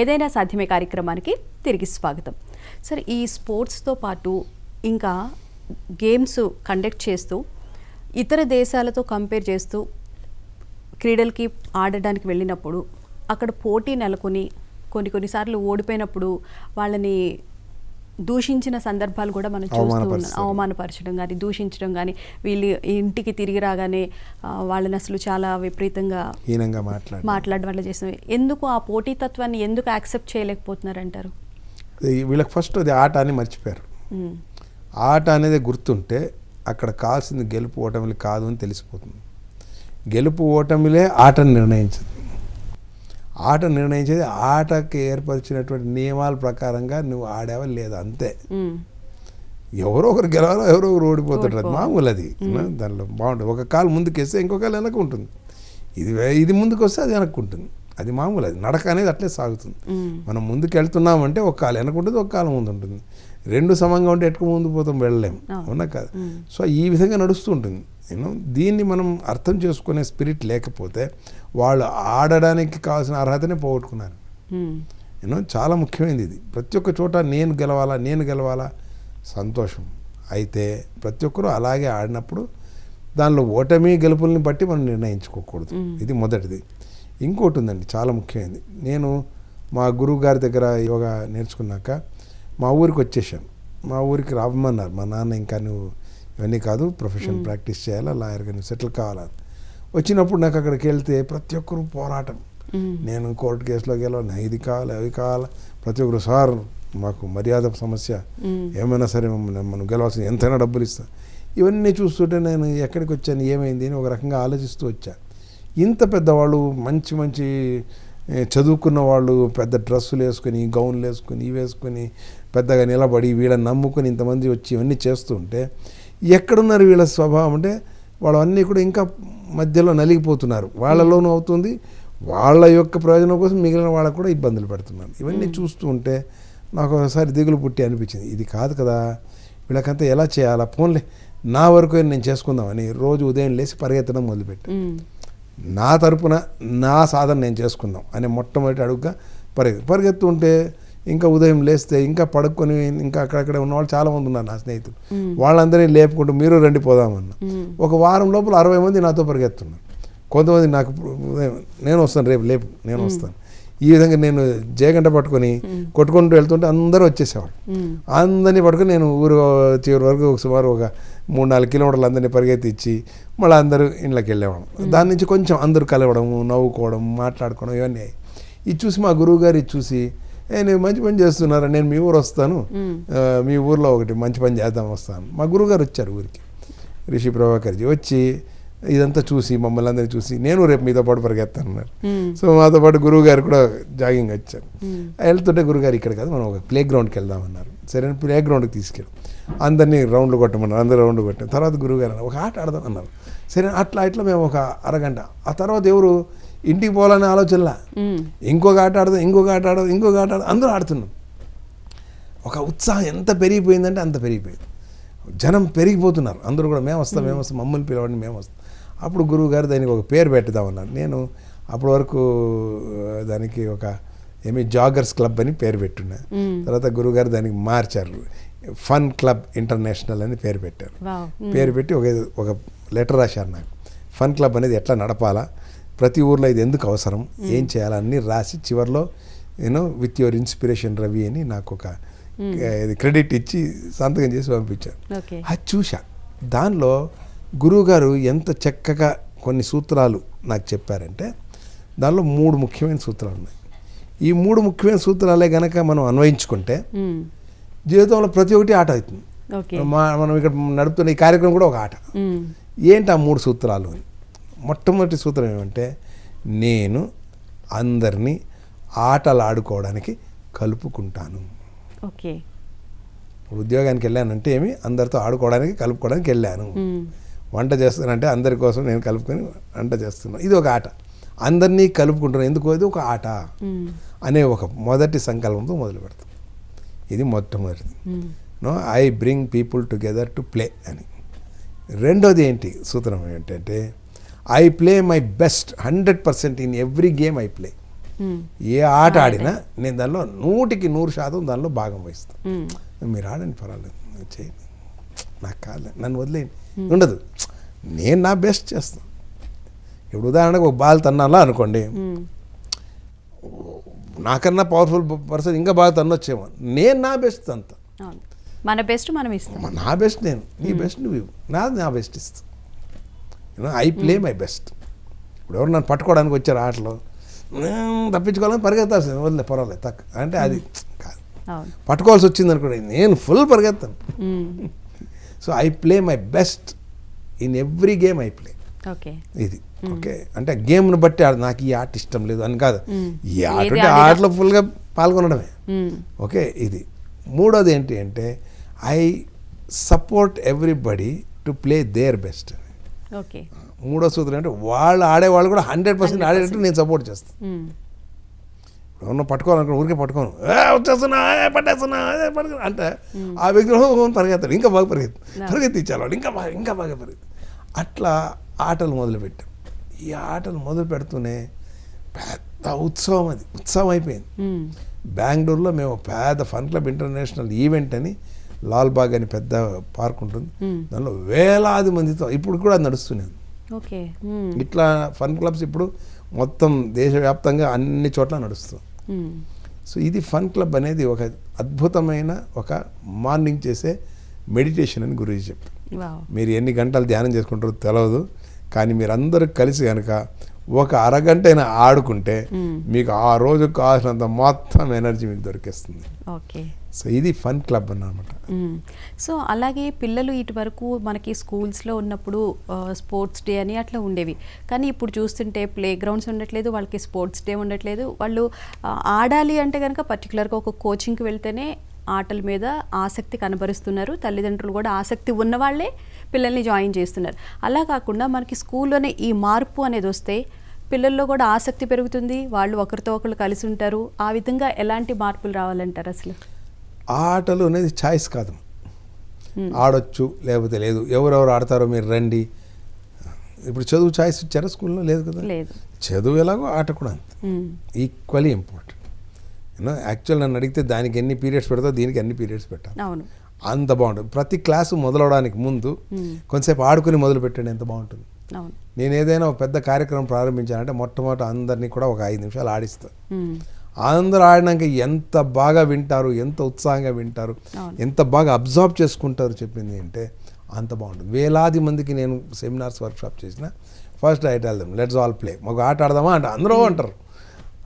ఏదైనా సాధ్యమే కార్యక్రమానికి తిరిగి స్వాగతం. సరే ఈ స్పోర్ట్స్తో పాటు ఇంకా గేమ్స్ కండక్ట్ చేస్తూ ఇతర దేశాలతో కంపేర్ చేస్తూ క్రీడలకి ఆడడానికి వెళ్ళినప్పుడు అక్కడ పోటీ నెలకొని కొన్ని కొన్నిసార్లు ఓడిపోయినప్పుడు వాళ్ళని దూషించిన సందర్భాలు కూడా మనం చూస్తూ ఉన్నాం. అవమానపరచడం. కానీ దూషించడం కానీ వీళ్ళు ఇంటికి తిరిగి రాగానే వాళ్ళని అసలు చాలా విపరీతంగా హీనంగా మాట్లాడి మాట్లాడడం వల్ల చేసిన ఎందుకు ఆ పోటీతత్వాన్ని ఎందుకు యాక్సెప్ట్ చేయలేకపోతున్నారంటారు? వీళ్ళకి ఫస్ట్ అది ఆట అని మర్చిపోయారు. ఆట అనేది గుర్తుంటే అక్కడ కావాల్సింది గెలుపు ఓటమిలు కాదు అని తెలిసిపోతుంది. గెలుపు ఓటమిలే ఆటను నిర్ణయించదు. ఆట నిర్ణయించేది ఆటకి ఏర్పరిచినటువంటి నియమాల ప్రకారంగా నువ్వు ఆడావా లేదా అంతే. ఎవరో ఒకరు గెలవాలో ఎవరో ఒకరు ఓడిపోతారు అది. మామూలు అది దానిలో బాగుంటుంది. ఒక కాలు ముందుకు వేస్తే ఇంకో కాలు వెనక ఉంటుంది ఇది ఇది ముందుకు వస్తే అది వెనక్కు ఉంటుంది అది మామూలు అది నడక అనేది అట్లే సాగుతుంది. మనం ముందుకు వెళ్తున్నామంటే ఒక కాలు వెనక ఉంటుంది ఒక కాలు ముందు ఉంటుంది రెండు సమంగా ఉంటే ఎట్టుకు ముందు పోతాం? వెళ్ళలేం. అవును. కాదు. సో ఈ విధంగా నడుస్తూ ఉంటుంది. దీన్ని మనం అర్థం చేసుకునే స్పిరిట్ లేకపోతే వాళ్ళు ఆడడానికి కావాల్సిన అర్హతనే పోగొట్టుకున్నారు. యూనో చాలా ముఖ్యమైనది ఇది. ప్రతి ఒక్క చోట నేను గెలవాలా నేను గెలవాలా? సంతోషం. అయితే ప్రతి ఒక్కరూ అలాగే ఆడినప్పుడు దానిలో ఓటమి గెలుపుల్ని బట్టి మనం నిర్ణయించుకోకూడదు. ఇది మొదటిది. ఇంకోటి ఉందండి చాలా ముఖ్యమైనది నేను మా గురువు గారి దగ్గర యోగా నేర్చుకున్నాక మా ఊరికి వచ్చేసాను మా ఊరికి రావమన్నారు. మా నాన్న ఇంకా నువ్వు ఇవన్నీ కాదు ప్రొఫెషన్ ప్రాక్టీస్ చేయాలా లాయర్గా నువ్వు సెటిల్ కావాలని వచ్చినప్పుడు నాకు అక్కడికి వెళ్తే ప్రతి ఒక్కరు పోరాటం. నేను కోర్టు కేసులో గెలవను. ఇది కావాలి అవి కావాలి. ప్రతి ఒక్కరు సార్ మాకు మర్యాద సమస్య. ఏమైనా సరే మమ్మల్ని మనం గెలవాల్సింది ఎంతైనా డబ్బులు ఇస్తా. ఇవన్నీ చూస్తుంటే నేను ఎక్కడికి వచ్చాను ఏమైంది అని ఒక రకంగా ఆలోచిస్తూ వచ్చాను ఇంత పెద్దవాళ్ళు మంచి మంచి చదువుకున్న వాళ్ళు పెద్ద డ్రెస్సులు వేసుకొని గౌన్లు వేసుకొని ఇవి వేసుకొని పెద్దగా నిలబడి వీళ్ళని నమ్ముకొని ఇంతమంది వచ్చి ఇవన్నీ చేస్తుంటే ఎక్కడున్నారు వీళ్ళ స్వభావం అంటే వాళ్ళన్నీ కూడా ఇంకా మధ్యలో నలిగిపోతున్నారు. వాళ్ళలోనూ అవుతుంది. వాళ్ళ యొక్క ప్రయోజనం కోసం మిగిలిన వాళ్ళకు కూడా ఇబ్బందులు పెడుతున్నారు. ఇవన్నీ చూస్తూ ఉంటే నాకు ఒకసారి దిగులు పుట్టి అనిపించింది. ఇది కాదు కదా వీళ్ళకంతా ఎలా చేయాలా? ఫోన్లే నా వరకు నేను చేసుకుందామని రోజు ఉదయం లేచి పరిగెత్తడం మొదలుపెట్టాను ఉమ్, నా తరపున నా సాధన నేను చేసుకుందాం అనే మొట్టమొదటి అడుగుగా పరిగె పరిగెత్తుంటే ఇంకా ఉదయం లేస్తే ఇంకా పడుకొని ఇంకా అక్కడక్కడ ఉన్న వాళ్ళు చాలామంది ఉన్నారు నా స్నేహితులు. వాళ్ళందరినీ లేపుకుంటూ మీరు రండి పోదామన్నా. ఒక వారం లోపల అరవై మంది నాతో పరిగెత్తున్నారు. కొంతమంది నాకు నేను వస్తాను రేపు లేపు నేను వస్తాను. ఈ విధంగా నేను జయగంట పట్టుకొని కొట్టుకుంటూ వెళ్తుంటే అందరూ వచ్చేసేవాళ్ళు. అందరినీ పట్టుకొని నేను ఊరు చివరి వరకు ఒక సుమారు ఒక మూడు నాలుగు కిలోమీటర్లు అందరినీ పరిగెత్తిచ్చి మళ్ళీ అందరూ ఇంట్లోకి వెళ్ళేవాళ్ళం. దాని నుంచి కొంచెం అందరూ కలవడం నవ్వుకోవడం మాట్లాడుకోవడం ఇవన్నీ. ఇది చూసి మా గురువు గారు ఇది చూసి నేను మంచి పని చేస్తున్నారా? నేను మీ ఊరు వస్తాను. మీ ఊర్లో ఒకటి మంచి పని చేద్దాం వస్తాను. మా గురువుగారు వచ్చారు ఊరికి. రిషి ప్రభాకర్జీ వచ్చి ఇదంతా చూసి మమ్మల్ని అందరినీ చూసి నేను రేపు మీతో పాటు పరిగెత్తాను అన్నారు ఉమ్, సో మాతో పాటు గురువు గారు కూడా జాగింగ్ వచ్చారు. వెళ్తుంటే గురుగారు ఇక్కడ కాదు మనం ఒక ప్లే గ్రౌండ్కి వెళ్దామన్నారు. సరే ప్లే గ్రౌండ్కి తీసుకెళ్ళి అందరినీ రౌండ్లు కొట్టమన్నారు అందరూ రౌండ్ కొట్టాం తర్వాత గురువుగారు ఒక ఆట ఆడదాం అన్నారు. సరే అట్లా ఇట్లా మేము ఒక అరగంట. ఆ తర్వాత ఎవరు ఇంటికి పోవాలనే ఆలోచనలా. ఇంకొక ఆట ఆడదాం ఇంకొక ఆట ఆడదాం ఇంకొక ఆట ఆడదాం అందరూ ఆడుతున్నాం. ఒక ఉత్సాహం ఎంత పెరిగిపోయిందంటే అంత పెరిగిపోయింది. జనం పెరిగిపోతున్నారు. అందరూ కూడా మేము వస్తాం మేము వస్తాం మమ్మల్ని పిలవండి మేము వస్తాం. అప్పుడు గురువు గారు దానికి ఒక పేరు పెట్టుదామన్నారు. నేను అప్పటి వరకు దానికి ఒక ఏమి జాగర్స్ క్లబ్ అని పేరు పెట్టున్నా. తర్వాత గురువు గారు దానికి మార్చారు. ఫన్ క్లబ్ ఇంటర్నేషనల్ అని పేరు పెట్టారు. పేరు పెట్టి ఒక ఒక లెటర్ రాశారు నాకు. ఫన్ క్లబ్ అనేది ఎట్లా నడపాలా? ప్రతి ఊర్లో ఇది ఎందుకు అవసరం? ఏం చేయాలా? అన్ని రాసి చివరిలో you know with your inspiration Ravi అని నాకు ఒక ఇది క్రెడిట్ ఇచ్చి సంతకం చేసి పంపించారు. ఓకే. అది చూసా దానిలో గురువుగారు ఎంత చక్కగా కొన్ని సూత్రాలు నాకు చెప్పారంటే దానిలో మూడు ముఖ్యమైన సూత్రాలు ఉన్నాయి. ఈ మూడు ముఖ్యమైన సూత్రాలే గనక మనం అన్వయించుకుంటే జీవితంలో ప్రతి ఒక్కటి ఆట అవుతుంది. మనం ఇక్కడ నడుపుతున్న ఈ కార్యక్రమం కూడా ఒక ఆట. ఏంటి ఆ మూడు సూత్రాలు అని? మొట్టమొదటి సూత్రం ఏమంటే నేను అందరినీ ఆటలు ఆడుకోవడానికి కలుపుకుంటాను. ఓకే. ఉద్యోగానికి వెళ్ళానంటే ఏమి? అందరితో ఆడుకోవడానికి కలుపుకోవడానికి వెళ్ళాను. వంట చేస్తానంటే అందరి కోసం నేను కలుపుకొని వంట చేస్తున్నాను ఇది ఒక ఆట. అందరినీ కలుపుకుంటున్నాను ఎందుకు? ఇది ఒక ఆట. అనే ఒక మొదటి సంకల్పంతో మొదలు పెడతాం. ఇది మొట్టమొదటిది. No I bring people together to play అని. రెండోది ఏంటి? సూత్రం ఏంటంటే I play my best hundred percent in every game I play. ఏ ఆట ఆడినా నేను దానిలో నూటికి నూరు శాతం దానిలో భాగం వహిస్తాను మ్మ్. మీరు ఆడండి పర్వాలేదు. చేయండి. నాకు కాదు నన్ను వదిలేయండి. ఉండదు. నేను నా బెస్ట్ చేస్తాను ఇప్పుడు ఉదాహరణకు ఒక బాల్ తన్నాలా అనుకోండి. మ్మ్. నాకన్నా పవర్ఫుల్ పర్సన్ ఇంకా బాగా తన్నొచ్చేమో. నేను నా బెస్ట్ అంత మన బెస్ట్ మనం ఇస్తాం. నా బెస్ట్ నేను. నీ బెస్ట్ నువ్వు ఇవ్వు. నాది నా బెస్ట్ ఇస్తా. You know I play my best ఇప్పుడు ఎవరు నన్ను పట్టుకోవడానికి వచ్చారు ఆటలో? నేను తప్పించుకోవాలని పరిగెత్తాల్సింది. వదిలే పర్వాలేదు తక్కువ అంటే అది కాదు. అవును. పట్టుకోవాల్సి వచ్చింది అనుకోండి నేను full పరిగెత్తాను. So I play my best in every game I play okay ఇది. ఓకే అంటే గేమ్ను బట్టి ఆడ- నాకు ఈ ఆట ఇష్టం లేదు అని కాదు. మ్మ్. ఈ ఆట అంటే ఆటలో ఫుల్గా పాల్గొనడమే. ఓకే ఇది. మూడోది ఏంటి అంటే I support everybody to play their best మూడో సూత్రం అంటే వాళ్ళు ఆడేవాళ్ళు కూడా హండ్రెడ్ పర్సెంట్ ఆడేటట్టు నేను సపోర్ట్ చేస్తాను మ్మ్. ఎవరినో పట్టుకోవాలనుకో ఊరికే పట్టుకోను. "ఏ, వచ్చేస్తున్నా ఏ, పట్టేస్తున్నా ఏ, పట్టుకో అంటే ఆ వ్యక్తి "ఓ, పరిగెత్తాడు. ఇంకా బాగా పరిగెత్తు పరిగెత్తించాలి వాడు. ఇంకా బాగా ఇంకా బాగా పరిగెత్తు అట్లా ఆటలు మొదలుపెట్టాం. ఈ ఆటలు మొదలు పెడుతూనే పెద్ద ఉత్సవం అది. ఉత్సవం అయిపోయింది. మ్మ్. బెంగళూరులో మేము పెద్ద ఫన్ క్లబ్ ఇంటర్నేషనల్ ఈవెంట్ అని లాల్బాగ్ అని పెద్ద పార్క్ ఉంటుంది. మ్మ్. దానిలో వేలాది మందితో ఇప్పుడు కూడా నడుస్తున్నాయి ఓకే. మ్మ్. ఇట్లా ఫన్ క్లబ్స్ ఇప్పుడు మొత్తం దేశవ్యాప్తంగా అన్ని చోట్ల నడుస్తుంది. సో ఇది ఫన్ క్లబ్ అనేది ఒక అద్భుతమైన ఒక మార్నింగ్ చేసే మెడిటేషన్ అని గురించి చెప్పి వావ్. మీరు ఎన్ని గంటలు ధ్యానం చేసుకుంటారో తెలియదు కానీ మీరందరూ కలిసి కనుక ఒక అరగంట అయినా ఆడుకుంటే. మీకు ఆ రోజు కావాల్సినంత మొత్తం ఎనర్జీ మీకు దొరికేస్తుంది. సో ఇది ఫన్ క్లబ్ అన్నమాట. సో అలాగే పిల్లలు ఇటు వరకు మనకి స్కూల్స్లో ఉన్నప్పుడు స్పోర్ట్స్ డే అని అట్లా ఉండేవి. కానీ ఇప్పుడు చూస్తుంటే ప్లే గ్రౌండ్స్ ఉండట్లేదు వాళ్ళకి స్పోర్ట్స్ డే ఉండట్లేదు. వాళ్ళు ఆడాలి అంటే కనుక పర్టికులర్గా ఒక కోచింగ్కి వెళ్తేనే ఆటల మీద ఆసక్తి కనబరుస్తున్నారు. తల్లిదండ్రులు కూడా ఆసక్తి ఉన్నవాళ్ళే పిల్లల్ని జాయిన్ చేస్తున్నారు. అలా కాకుండా మనకి స్కూల్లోనే ఈ మార్పు అనేది వస్తే పిల్లల్లో కూడా ఆసక్తి పెరుగుతుంది. వాళ్ళు ఒకరితో ఒకరు కలిసి ఉంటారు. ఆ విధంగా ఎలాంటి మార్పులు రావాలంటారు అసలు? ఆటలు అనేది ఛాయిస్ కాదు. ఆడొచ్చు లేకపోతే లేదు. ఎవరెవరు ఆడతారో మీరు రండి. ఇప్పుడు చదువు ఛాయిస్ ఇచ్చారా స్కూల్లో? లేదు కదా? చదువు ఎలాగో ఆట కూడా అంతే. ఈక్వలీ ఇంపార్టెంట్ యాక్చువల్ నన్ను అడిగితే దానికి ఎన్ని పీరియడ్స్ పెడతావు దీనికి ఎన్ని పీరియడ్స్ పెట్టాలి? అవును. అంత బాగుంటుంది. ప్రతి క్లాసు మొదలవడానికి ముందు. కొంతసేపు ఆడుకుని మొదలు పెట్టండి ఎంత బాగుంటుంది. నేను ఏదైనా ఒక పెద్ద కార్యక్రమం ప్రారంభించానంటే మొట్టమొదటి అందరినీ కూడా ఒక ఐదు నిమిషాలు ఆడిస్తాను. అందరూ ఆడినాక ఎంత బాగా వింటారు ఎంత ఉత్సాహంగా వింటారు. ఎంత బాగా అబ్జర్వ్ చేసుకుంటారు చెప్పింది అంటే అంత బాగుంటుంది. వేలాది మందికి నేను సెమినార్స్ వర్క్షాప్ చేసిన ఫస్ట్ ఐట్ వెళ్దాం లెట్స్ ఆల్ ప్లే. మాకు ఆట ఆడదామా అంటే అందరూ అంటారు.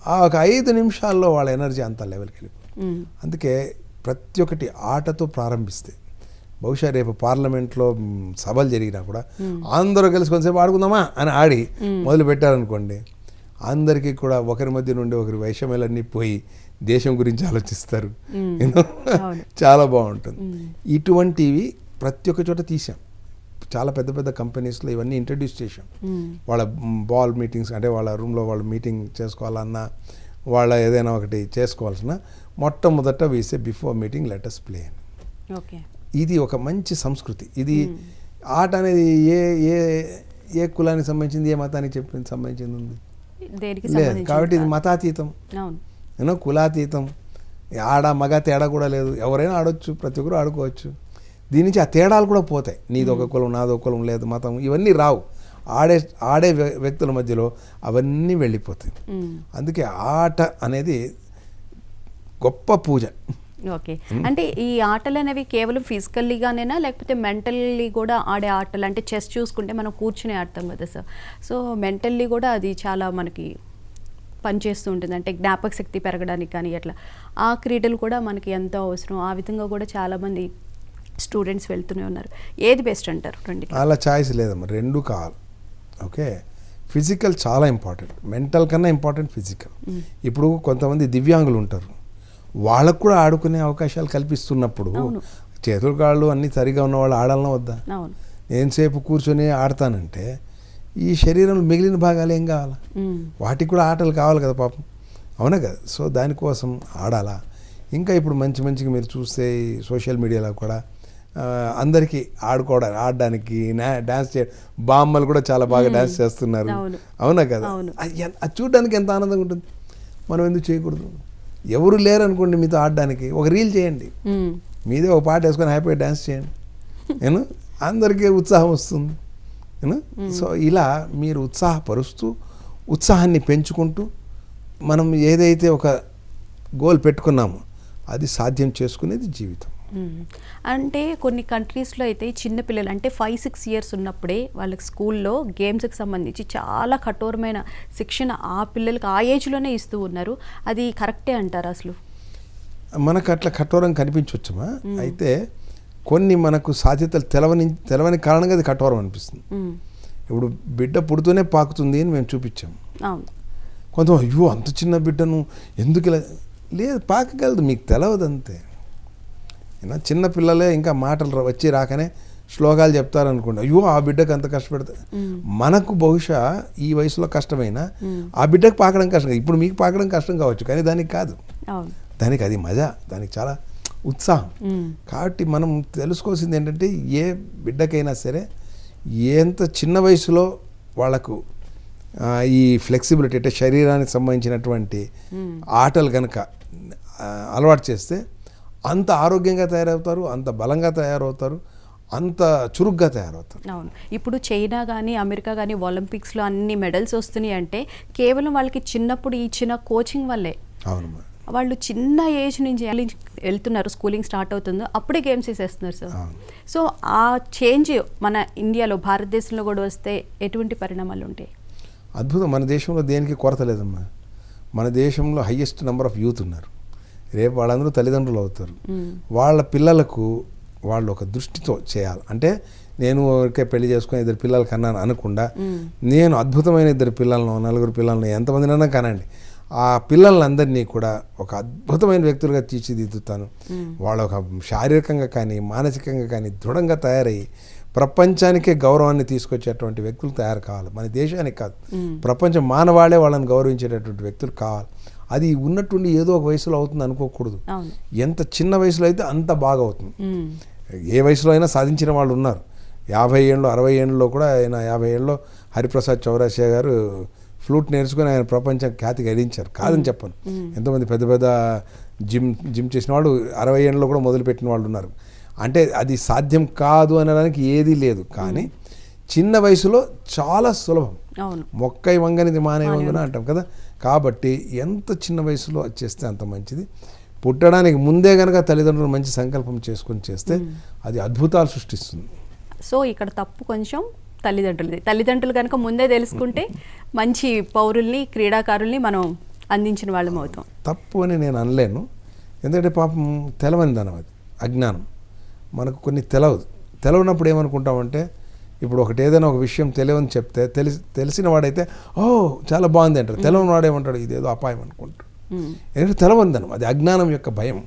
ఆ ఒక ఐదు నిమిషాల్లో వాళ్ళ ఎనర్జీ అంత లెవెల్కి వెళ్ళిపోతుంది. మ్మ్. అందుకే ప్రతి ఒక్కటి ఆటతో ప్రారంభిస్తే బహుశా రేపు పార్లమెంట్లో సభలు జరిగినా కూడా అందరూ కలిసి కొంతసేపు ఆడుకుందామా అని ఆడి మొదలు పెట్టారనుకోండి అందరికీ కూడా ఒకరి మధ్య నుండి ఒకరి వైషమ్యాలన్నీ పోయి దేశం గురించి ఆలోచిస్తారు. చాలా బాగుంటుంది. ఇటువంటివి ప్రతి ఒక్క చోట తీసాం చాలా పెద్ద పెద్ద కంపెనీస్లో ఇవన్నీ ఇంట్రడ్యూస్ చేసాం. వాళ్ళ బాల్ మీటింగ్స్ అంటే వాళ్ళ రూమ్లో వాళ్ళు మీటింగ్ చేసుకోవాలన్నా వాళ్ళ ఏదైనా ఒకటి చేసుకోవాల్సిన మొట్టమొదట వీసే బిఫోర్ మీటింగ్ లెటర్స్ ప్లే అని ఇది ఒక మంచి సంస్కృతి. ఇది ఆట అనేది ఏ ఏ ఏ కులానికి సంబంధించింది ఏ మతానికి చెప్పిన సంబంధించింది ఉంది? దేనికి లేదు కాబట్టి ఇది మతాతీతం. యూనో కులాతీతం. ఆడ మగ తేడా కూడా లేదు. ఎవరైనా ఆడొచ్చు ప్రతి ఒక్కరు ఆడుకోవచ్చు. దీని నుంచి ఆ తేడాలు కూడా పోతాయి. నీది ఒక కులం నాది ఒక కులం లేదు మతం ఇవన్నీ రావు. ఆడే ఆడే వ్య- వ్యక్తుల మధ్యలో అవన్నీ వెళ్ళిపోతాయి. అందుకే ఆట అనేది గొప్ప పూజ. ఓకే. అంటే ఈ ఆటలు అనేవి కేవలం ఫిజికల్లీగానేనా? లేకపోతే మెంటల్లీ కూడా ఆడే ఆటలు అంటే చెస్ చూసుకుంటే మనం కూర్చుని ఆడతాం కదా సార్. సో మెంటల్లీ కూడా అది చాలా మనకి పనిచేస్తూ ఉంటుంది. అంటే జ్ఞాపక శక్తి పెరగడానికి కానీ అట్లా. ఆ క్రీడలు కూడా మనకి ఎంతో అవసరం. ఆ విధంగా కూడా చాలామంది స్టూడెంట్స్ వెళ్తూనే ఉన్నారు. ఏది బెస్ట్ అంటారు రెండు అలా ఛాయిస్ లేదమ్మా. రెండు కావాలి. ఓకే? ఫిజికల్ చాలా ఇంపార్టెంట్. మెంటల్ కన్నా ఇంపార్టెంట్ ఫిజికల్. ఇప్పుడు కొంతమంది దివ్యాంగులు ఉంటారు. వాళ్ళకు కూడా ఆడుకునే అవకాశాలు కల్పిస్తున్నప్పుడు. చేతులు కాళ్ళు అన్నీ సరిగా ఉన్న వాళ్ళు ఆడాలన్నా వద్దా? నేనుసేపు కూర్చొని ఆడతానంటే ఈ శరీరంలో మిగిలిన భాగాలు ఏం కావాలా. వాటికి కూడా ఆటలు కావాలి కదా పాపం. అవునా కదా? సో దానికోసం ఆడాలా? ఇంకా ఇప్పుడు మంచి మంచిగా మీరు చూస్తే సోషల్ మీడియాలో కూడా అందరికీ ఆడుకోవడానికి ఆడడానికి డాన్స్ చే బామ్మలు కూడా చాలా బాగా డాన్స్ చేస్తున్నారు. అవును. కదా? అది చూడడానికి ఎంత ఆనందంగా ఉంటుంది. మనం ఎందుకు చేయకూడదు? ఎవరు లేరు అనుకోండి మీతో ఆడడానికి. ఒక రీల్ చేయండి. మీదే ఒక పాట వేసుకొని హ్యాపీగా డ్యాన్స్ చేయండి. నేను అందరికీ ఉత్సాహం వస్తుంది. నేను సో ఇలా మీరు ఉత్సాహపరుస్తూ ఉత్సాహాన్ని పెంచుకుంటూ మనం ఏదైతే ఒక గోల్ పెట్టుకున్నామో అది సాధ్యం చేసుకునేది జీవితం. అంటే కొన్ని కంట్రీస్లో అయితే చిన్న పిల్లలు అంటే ఫైవ్ సిక్స్ ఇయర్స్ ఉన్నప్పుడే వాళ్ళకి స్కూల్లో గేమ్స్కి సంబంధించి చాలా కఠోరమైన శిక్షణ ఆ పిల్లలకి ఆ ఏజ్లోనే ఇస్తూ ఉన్నారు. అది కరెక్టే అంటారు అసలు? మనకు అట్లా కఠోరం కనిపించవచ్చుమా అయితే కొన్ని మనకు సాధ్యతలు తెలవని తెలవని కారణంగా అది కఠోరం అనిపిస్తుంది. ఇప్పుడు బిడ్డ పుడుతూనే పాకుతుంది అని మేము చూపించాం. అవును. కొంత అయ్యో అంత చిన్న బిడ్డను ఎందుకు ఇలా లేదు పాకగలదు మీకు తెలవదు అంతే. చిన్న పిల్లలే ఇంకా మాటలు వచ్చి రాకనే శ్లోకాలు చెప్తారనుకోండి అయ్యో ఆ బిడ్డకు అంత కష్టపడతా. మనకు బహుశా ఈ వయసులో కష్టమైనా. ఆ బిడ్డకు పాకడం కష్టం ఇప్పుడు మీకు పాకడం కష్టం కావచ్చు కానీ దానికి కాదు దానికి అది మజా దానికి చాలా ఉత్సాహం. కాబట్టి మనం తెలుసుకోవాల్సింది ఏంటంటే ఏ బిడ్డకైనా సరే ఎంత చిన్న వయసులో వాళ్ళకు ఈ ఫ్లెక్సిబిలిటీ అంటే శరీరానికి సంబంధించినటువంటి. ఆటలు కనుక అలవాటు చేస్తే అంత ఆరోగ్యంగా తయారవుతారు అంత బలంగా తయారవుతారు అంత చురుగ్గా తయారవుతారు. అవును. ఇప్పుడు చైనా కానీ అమెరికా కానీ ఒలింపిక్స్లో అన్ని మెడల్స్ వస్తున్నాయి అంటే కేవలం వాళ్ళకి చిన్నప్పుడు ఇచ్చిన కోచింగ్ వల్లే. అవునమ్మా వాళ్ళు చిన్న ఏజ్ నుంచి వెళ్తున్నారు స్కూలింగ్ స్టార్ట్ అవుతుందో అప్పుడే గేమ్స్ వేసేస్తున్నారు సార్. అవును. సో ఆ చేంజ్ మన ఇండియాలో భారతదేశంలో కూడా వస్తే ఎటువంటి పరిణామాలు ఉంటాయి? అద్భుతం. మన దేశంలో దేనికి కొరత లేదమ్మా. మన దేశంలో హయ్యెస్ట్ నెంబర్ ఆఫ్ యూత్ ఉన్నారు. రేపు వాళ్ళందరూ తల్లిదండ్రులు అవుతారు. వాళ్ళ పిల్లలకు వాళ్ళు ఒక దృష్టితో చేయాలి. అంటే నేను ఊరికే పెళ్ళి చేసుకుని ఇద్దరు పిల్లలు కన్నాను అనకుండా. నేను అద్భుతమైన ఇద్దరు పిల్లలను నలుగురు పిల్లలను ఎంతమందినైనా కనండి. ఆ పిల్లలందరినీ కూడా ఒక అద్భుతమైన వ్యక్తులుగా తీర్చిదిద్దుతాను. వాళ్ళ ఒక శారీరకంగా కానీ మానసికంగా కానీ దృఢంగా తయారయ్యి ప్రపంచానికే గౌరవాన్ని తీసుకొచ్చేటువంటి వ్యక్తులు తయారు కావాలి. మన దేశానికి కాదు. ప్రపంచం మానవాళే వాళ్ళని గౌరవించేటటువంటి వ్యక్తులు కావాలి. అది ఉన్నట్టుండి ఏదో ఒక వయసులో అవుతుంది అనుకోకూడదు. ఎంత చిన్న వయసులో అయితే అంత బాగా అవుతుంది. ఏ వయసులో అయినా సాధించిన వాళ్ళు ఉన్నారు. యాభై ఏళ్ళు అరవై ఏళ్ళలో కూడా ఆయన యాభై ఏళ్ళలో హరిప్రసాద్ చౌరాసియా గారు ఫ్లూట్ నేర్చుకుని ఆయన ప్రపంచం ఖ్యాతి గడించారు. కాదని చెప్పను. ఎంతోమంది పెద్ద పెద్ద జిమ్ జిమ్ చేసిన వాళ్ళు అరవై ఏళ్ళలో కూడా మొదలుపెట్టిన వాళ్ళు ఉన్నారు. అంటే అది సాధ్యం కాదు అనడానికి ఏదీ లేదు. కానీ చిన్న వయసులో చాలా సులభం. మొక్కై వంగనిది మానే వంగున అంటాం కదా. కాబట్టి ఎంత చిన్న వయసులో చేస్తే అంత మంచిది. పుట్టడానికి ముందే కనుక తల్లిదండ్రులు మంచి సంకల్పం చేసుకొని చేస్తే అది అద్భుతాలు సృష్టిస్తుంది. సో ఇక్కడ తప్పు కొంచెం తల్లిదండ్రులది. తల్లిదండ్రులు కనుక ముందే తెలుసుకుంటే మంచి పౌరుల్ని క్రీడాకారుల్ని మనం అందించిన వాళ్ళం అవుతాం. తప్పు అని నేను అనలేను. ఎందుకంటే పాపం తెలవని దానం అది. అజ్ఞానం. మనకు కొన్ని తెలవదు. తెలవనప్పుడు ఏమనుకుంటామంటే ఇప్పుడు ఒకటి ఏదైనా ఒక విషయం తెలియని చెప్తే తెలిసి తెలిసిన వాడైతే ఓ చాలా బాగుంది అంటారు. తెలవని వాడేమంటాడు ఇదేదో అపాయం అనుకుంటాడు. ఎందుకంటే తెలవందనం అది అజ్ఞానం యొక్క భయం.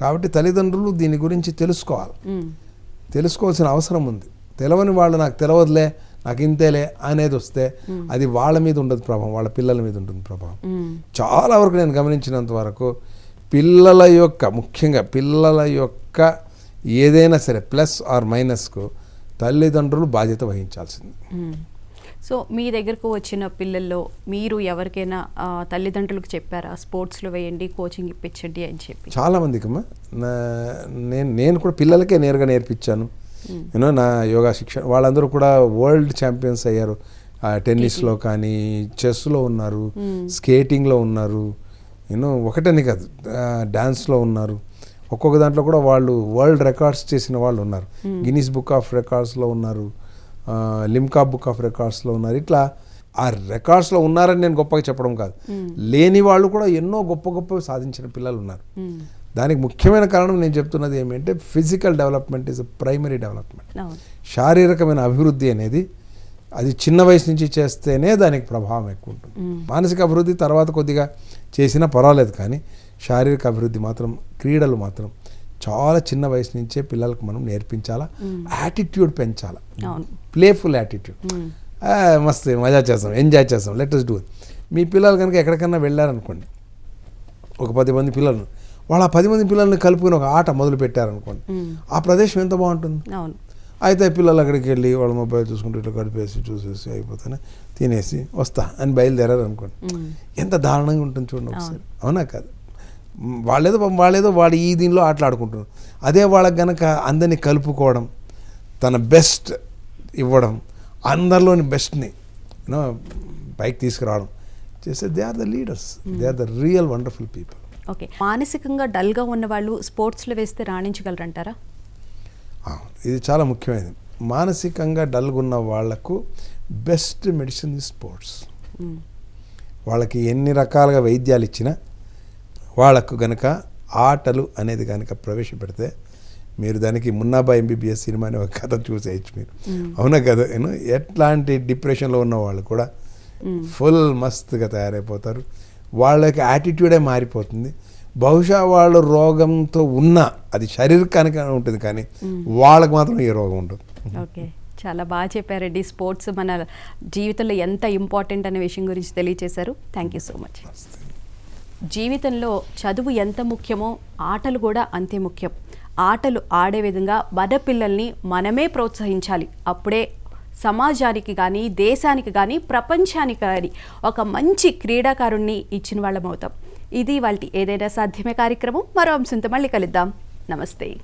కాబట్టి తల్లిదండ్రులు దీని గురించి తెలుసుకోవాలి. తెలుసుకోవాల్సిన అవసరం ఉంది. తెలవని వాళ్ళు నాకు తెలవదులే నాకు ఇంతేలే అనేది వస్తే అది వాళ్ళ మీద ఉండదు ప్రభావం వాళ్ళ పిల్లల మీద ఉంటుంది ప్రభావం. చాలా వరకు నేను గమనించినంత వరకు పిల్లల యొక్క ముఖ్యంగా పిల్లల యొక్క ఏదైనా సరే ప్లస్ ఆర్ మైనస్కు తల్లిదండ్రులు బాధ్యత వహించాల్సింది. సో మీ దగ్గరకు వచ్చిన పిల్లల్లో మీరు ఎవరికైనా తల్లిదండ్రులకు చెప్పారా? స్పోర్ట్స్లో వేయండి కోచింగ్ ఇప్పించండి అని చెప్పి. చాలామందికి అమ్మా నేను నేను కూడా పిల్లలకే నేరుగా నేర్పించాను. యూనో నా యోగా శిక్షణ వాళ్ళందరూ కూడా వరల్డ్ ఛాంపియన్స్ అయ్యారు. టెన్నిస్లో కానీ చెస్లో ఉన్నారు స్కేటింగ్లో ఉన్నారు. యూనో ఒకటని కాదు ఆ, డాన్స్లో ఉన్నారు. ఒక్కొక్క దాంట్లో కూడా వాళ్ళు వరల్డ్ రికార్డ్స్ చేసిన వాళ్ళు ఉన్నారు. గిన్నీస్ బుక్ ఆఫ్ రికార్డ్స్లో ఉన్నారు. లిమ్కా బుక్ ఆఫ్ రికార్డ్స్లో ఉన్నారు. ఇట్లా ఆ రికార్డ్స్లో ఉన్నారని నేను గొప్పగా చెప్పడం కాదు. లేని వాళ్ళు కూడా ఎన్నో గొప్ప గొప్ప సాధించిన పిల్లలు ఉన్నారు. మ్మ్. దానికి ముఖ్యమైన కారణం నేను చెప్తున్నది ఏమంటే physical development is primary development శారీరకమైన అభివృద్ధి అనేది అది చిన్న వయసు నుంచి చేస్తేనే దానికి ప్రభావం ఎక్కువ ఉంటుంది. మానసిక అభివృద్ధి తర్వాత కొద్దిగా చేసినా పర్వాలేదు కానీ శారీరక అభివృద్ధి మాత్రం క్రీడలు మాత్రం చాలా చిన్న వయసు నుంచే పిల్లలకు మనం నేర్పించాలా? యాటిట్యూడ్ పెంచాలా. Playful attitude. మస్తు మజా చేస్తాం ఎంజాయ్ చేస్తాం. లెట్ అస్ డూ మీ పిల్లలు కనుక ఎక్కడికన్నా వెళ్ళారనుకోండి ఒక పది మంది పిల్లలు వాళ్ళ పది మంది పిల్లల్ని కలుపుకొని ఒక ఆట మొదలు పెట్టారనుకోండి. ఆ ప్రదేశం ఎంత బాగుంటుంది? అయితే పిల్లలు అక్కడికి వెళ్ళి వాళ్ళ మొబైల్ చూసుకుంటూ ఇట్లా గడిపేసి చూసేసి అయిపోతానే తినేసి వస్తా అని బయలుదేరారు అనుకోండి. ఎంత దారుణంగా ఉంటుంది చూడండి ఒకసారి. అవునా కాదు? వాళ్ళేదో వాళ్ళేదో వాడు ఈ దీనిలో ఆటలాడుకుంటున్నారు అదే వాళ్ళకి గనక అందరినీ కలుపుకోవడం తన బెస్ట్ ఇవ్వడం అందరిలోని బెస్ట్ని పైకి తీసుకురావడం చేస్తే they are the leaders. They are the real wonderful people. Okay. మానసికంగా డల్గా ఉన్న వాళ్ళు స్పోర్ట్స్లో వేస్తే రాణించగలరంటారా? ఇది చాలా ముఖ్యమైనది. మానసికంగా డల్గా ఉన్న వాళ్ళకు బెస్ట్ మెడిసిన్ ఇస్ స్పోర్ట్స్. మ్మ్. వాళ్ళకి ఎన్ని రకాలుగా వైద్యాలు ఇచ్చినా వాళ్ళకు గనక ఆటలు అనేది కనుక ప్రవేశపెడితే మీరు దానికి మున్నాబా ఎంబీబీఎస్ సినిమా అనే ఒక కథ చూసేయచ్చు మీరు. అవునా కదా? నేను ఎట్లాంటి డిప్రెషన్లో ఉన్న వాళ్ళు కూడా ఫుల్ మస్తుగా తయారైపోతారు. వాళ్ళకి యాటిట్యూడే మారిపోతుంది. బహుశా వాళ్ళు రోగంతో ఉన్న అది శారీరకానికి ఉంటుంది కానీ వాళ్ళకి మాత్రం ఏ రోగం ఉండదు. ఓకే. చాలా బాగా చెప్పారండి. స్పోర్ట్స్ మన జీవితంలో ఎంత ఇంపార్టెంట్ అనే విషయం గురించి తెలియజేశారు థ్యాంక్ యూ సో మచ్. జీవితంలో చదువు ఎంత ముఖ్యమో ఆటలు కూడా అంతే ముఖ్యం. ఆటలు ఆడే విధంగా మన పిల్లల్ని మనమే ప్రోత్సహించాలి. అప్పుడే సమాజానికి కానీ దేశానికి కానీ ప్రపంచానికి కానీ ఒక మంచి క్రీడాకారుణ్ణి ఇచ్చిన వాళ్ళం అవుతాం. ఇది వాళ్ళ ఏదైనా సాధ్యమే కార్యక్రమం. మరో అంశంతో మళ్ళీ కలుద్దాం. నమస్తే.